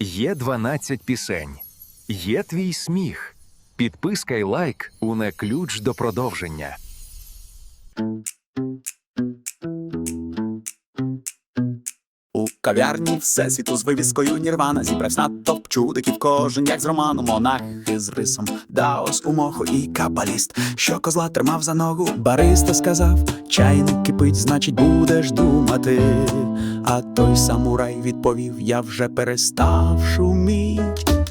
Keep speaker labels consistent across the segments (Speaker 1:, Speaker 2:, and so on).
Speaker 1: Є 12 пісень. Є твій сміх. Підписка й лайк уне ключ до продовження.
Speaker 2: Кав'ярні всесвіту з вивіскою Нірвана зібрався натовп чудиків кожен, як з роману, монахи з рисом, Даос у моху і кабаліст, що козла тримав за ногу. Бариста сказав, чайник кипить, значить, будеш думати. А той самурай відповів: Я вже перестав шуміть.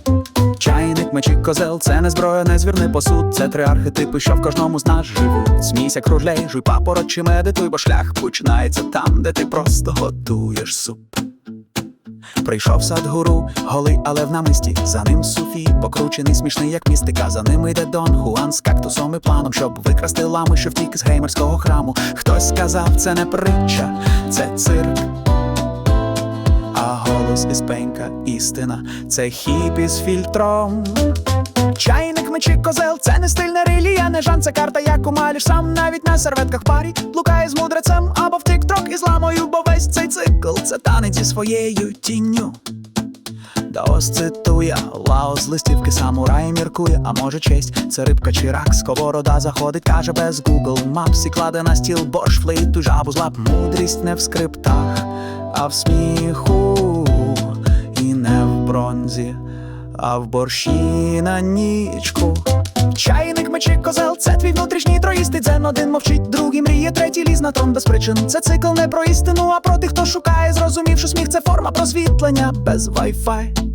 Speaker 2: Чайник, меч і козел, це не зброя, не звірний посуд, це три архетипи, що в кожному з нас живуть. Смійся, кружляй, жуй папороть чи медитуй, бо шлях починається там, де ти просто готуєш суп. Прийшов садгуру, голий, але в намисті. За ним Суфі, покручений, смішний, як містика. За ним йде Дон Хуан з кактусом і планом, щоб викрасти ламу, що втік з геймерського храму. Хтось сказав, це не притча, це цирк. Голос із пенька істина, це хіп із фільтром. Чайник, мечі, козел, це не стиль, не релія, не жан, це карта, як умалюєш сам, навіть на серветках парі, блукає з мудрецем або в тік-трок із ламою, бо весь цей цикл це танець зі своєю тінню. Даос цитує, Лаос з листівки самурай міркує, а може честь, це рибка чи рак, сковорода заходить, каже без Google Maps і кладе на стіл борщ, флейту, жабу з лап, мудрість не в скриптах, а в сміху, бронзі, а в борщі на нічку. Чайник, мечі, козел, це твій внутрішній троїстий дзен Один мовчить, другий мріє, третій ліз на трон без причин. Це цикл не про істину, а про тих, хто шукає, зрозумів, що сміх це форма просвітлення без Wi-Fi.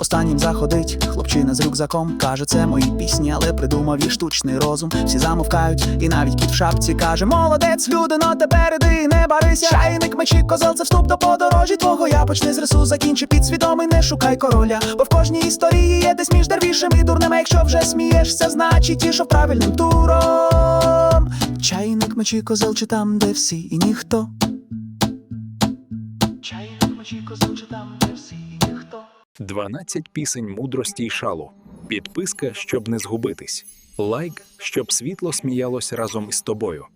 Speaker 2: Останнім заходить хлопчина з рюкзаком. Каже, це мої пісні, але придумав їх штучний розум. Всі замовкають, і навіть кіт в шапці каже: Молодець, людино, тепер іди, не барися. Чайник, мечі, козел, це вступ до подорожі твого. Я почни з рису, закінчи підсвідомий, не шукай короля. Бо в кожній історії є десь між дервішем і дурним. Якщо вже смієшся, значить ішов правильним туром. Чайник, мечі, козел, чи там, де всі і ніхто. Чайник, мечі, козел, чи там, де і.
Speaker 1: 12 пісень мудрості й шалу. Підписка, щоб не згубитись. Лайк, щоб світло сміялось разом із тобою.